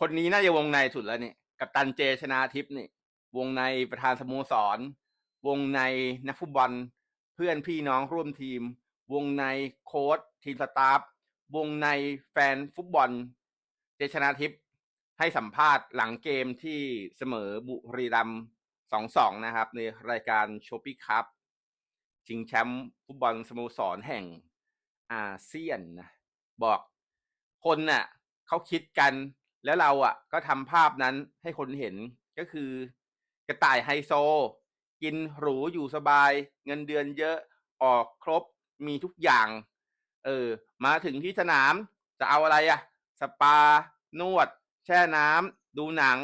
คนนี้น่าจะวงในสุดแล้วนี่กับตันเจชนาทิพย์นี่ วงในประธานสโมสร วงในนักฟุตบอล เพื่อนพี่น้องร่วมทีม วงในโค้ชทีมสตาฟวงในแฟนฟุตบอล เจชนาทิพย์ให้สัมภาษณ์หลังเกมที่เสมอบุรีรัมย์สองสองนะครับ ในรายการโชปิคัพชิงแชมป์ฟุตบอลสโมสรแห่งอาเซียนนะบอกคนน่ะเขาคิดกัน แล้วเราอะ ก็ทำภาพนั้นให้คนเห็นก็คือกระต่ายไฮโซ กินหรูอยู่สบาย เงินเดือนเยอะออกครบมีทุกอย่าง เออ มาถึงที่สนามจะเอาอะไรอะ สปา นวด แช่น้ำดูหนัง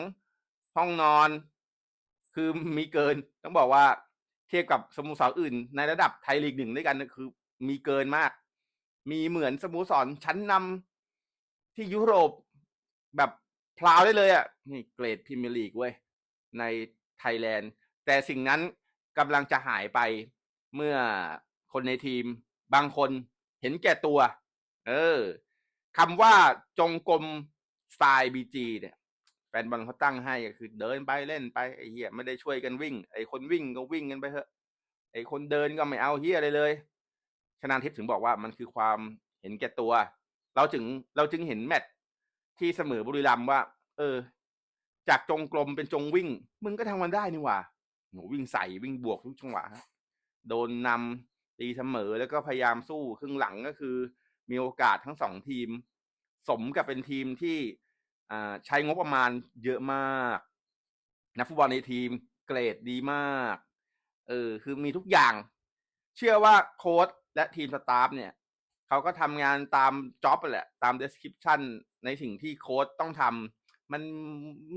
ห้องนอน คือมีเกิน ต้องบอกว่าเทียบกับสโมสรอื่น ในระดับไทยลีกหนึ่งด้วยกันคือ มีเกินมาก มีเหมือนสโมสรชั้นนำที่ยุโรป แบบพลาวได้เลยอะ่ะนี่เกรดพรีเมียร์ลีกเว้ยในไทยแลนด์ แต่สิ่งนั้นกำลังจะหายไปเมื่อคนในทีม บางคนเห็นแก่ตัว เออคำว่าจงกรมสไตล์บีจีเนี่ยแฟนบอลเขาตั้งให้ก็คือเดินไปเล่นไปไอ้เหี้ยไม่ได้ช่วยกันวิ่ง ไอ้คนวิ่งก็วิ่งกันไปเถอะ ไอ้คนเดินก็ไม่เอาเหี้ยอะไรเลยชนาทิพย์ถึงบอกว่ามันคือความเห็นแก่ตัว เราจึงเราจึงเห็นแมตช์ ที่เสมอบุรีรัมย์ว่า เออ จากจงกรมเป็นจงวิ่ง มึงก็ทำมันได้นี่หว่าโหวิ่งใส่วิ่งบวกทุกจังหวะโดนนำตีเสมอแล้วก็พยายามสู้ครึ่งหลังก็คือ มีโอกาสทั้งสองทีม สมกับเป็นทีมที่ใช้งบประมาณเยอะมากนักฟุตบอลในทีมเกรดดีมาก เออ คือมีทุกอย่าง เชื่อว่าโค้ชและทีมสตาฟเนี่ย เขาก็ทำงานตามจ็อบแหละ ตาม description ในสิ่งที่โค้ชต้องทำมัน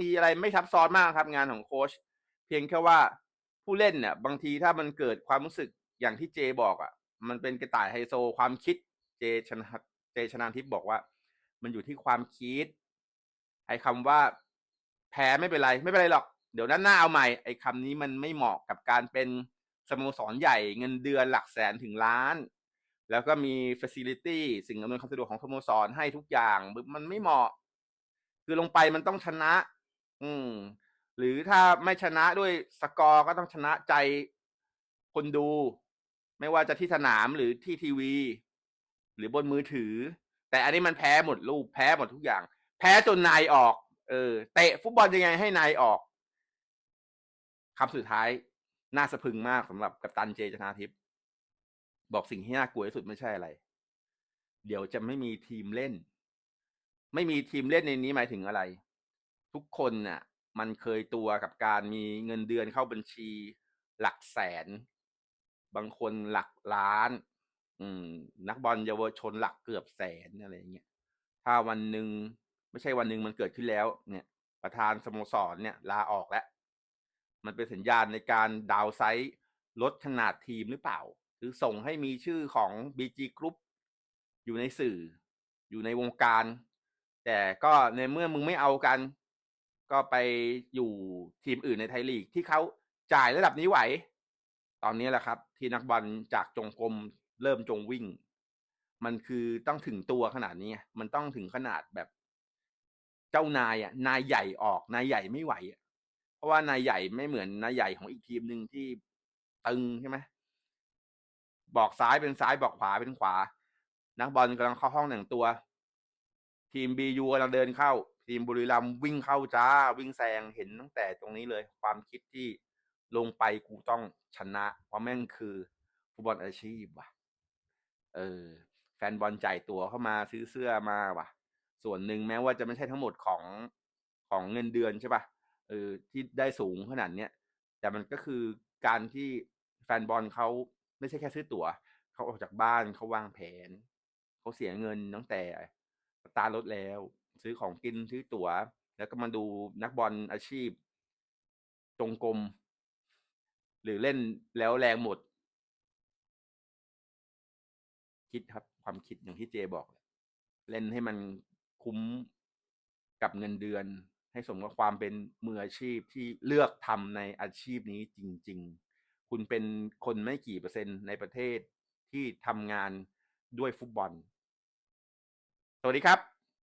มีอะไรไม่ซับซ้อนมากครับงานของโค้ชเพียงแค่ว่าผู้เล่นเนี่ยบางทีถ้ามันเกิดความรู้สึกอย่างที่เจบอกอะ่ะ มันเป็นกระต่ายไฮโซความคิดเจชนะเจชนาทิพย์บอกว่า มันอยู่ที่ความคิดไอ้คำว่าแพ้ไม่เป็นไรไม่เป็นไรหรอกเดี๋ยวด้านหน้าเอาใหม่ไอ้คำนี้มันไม่เหมาะกับการเป็นสโมสรใหญ่เงินเดือนหลักแสนถึงล้าน แล้วก็มี facility สิ่งอำนวยความสะดวกของสโมสรให้ทุกอย่างมันไม่เหมาะ คือลงไปมันต้องชนะ อืม หรือถ้าไม่ชนะด้วยสกอร์ก็ต้องชนะใจคนดู ไม่ว่าจะที่สนามหรือที่ทีวี หรือบนมือถือ แต่อันนี้มันแพ้หมดรูปแพ้หมดทุกอย่าง แพ้จนนายออก เออเตะฟุตบอลยังไงให้นายออกคำสุดท้ายน่าสะพึงมากสำหรับกัปตันเจชนาทิพย์ บอกสิ่งที่น่ากลัวที่สุดไม่ใช่อะไร เดี๋ยวจะไม่มีทีมเล่น ไม่มีทีมเล่นในนี้หมายถึงอะไร ทุกคนน่ะ มันเคยตัวกับการมีเงินเดือนเข้าบัญชี หลักแสน บางคนหลักล้าน อืม นักบอลเยาวชนหลักเกือบแสนอะไรอย่างเงี้ยถ้าวันหนึ่งไม่ใช่วันหนึ่งมันเกิดขึ้นแล้ว เนี่ย ประธานสโมสรเนี่ย ลาออกแล้วมันเป็นสัญญาณในการดาวไซส์ลดขนาดทีมหรือเปล่า หรือส่งให้มีชื่อของ BG Group อยู่ในสื่อ อยู่ในวงการ แต่ก็ในเมื่อมึงไม่เอากัน ก็ไปอยู่ทีมอื่นในไทยลีกที่เขาจ่ายระดับนี้ไหว ตอนนี้แหละครับ ที่นักบอลจากจงกรมเริ่มจงวิ่ง มันคือต้องถึงตัวขนาดนี้ มันต้องถึงขนาดแบบ เจ้านายอะ นายใหญ่ออกนายใหญ่ไม่ไหวอะเพราะว่านายใหญ่ไม่เหมือนนายใหญ่ของอีกทีมหนึ่งที่ตึงใช่ไหม บอกซ้ายเป็นซ้ายบอกขวาเป็นขวา นักบอลกำลังเข้าห้องหนึ่งตัว ทีมบียูกำลังเดินเข้า ทีมบุรีรัมวิ่งเข้าจ้า วิ่งแซงเห็นตั้งแต่ตรงนี้เลย ความคิดที่ลงไปกูต้องชนะเพราะแม่งคือฟุตบอลอาชีพว่ะ เออ แฟนบอลจ่ายตัวเข้ามาซื้อเสื้อมาว่ะ ส่วนหนึ่งแม้ว่าจะไม่ใช่ทั้งหมดของของเงินเดือนใช่ปะ่ะเออที่ได้สูงขนาดเนี้ยแต่มันก็คือการที่แฟนบอลเขา ไม่ใช่แค่ซื้อตั๋ว เขาออกจากบ้านเขาวางแผน เขาเสียเงินตั้งแต่สตาร์รถแล้ว ซื้อของกินซื้อตั๋ว แล้วก็มาดูนักบอลอาชีพ จงกรมหรือเล่นแล้วแรงหมด คิดครับ ความคิดอย่างที่เจบอก เล่นให้มันคุ้มกับเงินเดือน ให้สมกับความเป็นมืออาชีพที่เลือกทำในอาชีพนี้จริง ๆ คุณเป็นคนไม่กี่เปอร์เซ็นต์ในประเทศที่ทำงานด้วยฟุตบอล สวัสดีครับ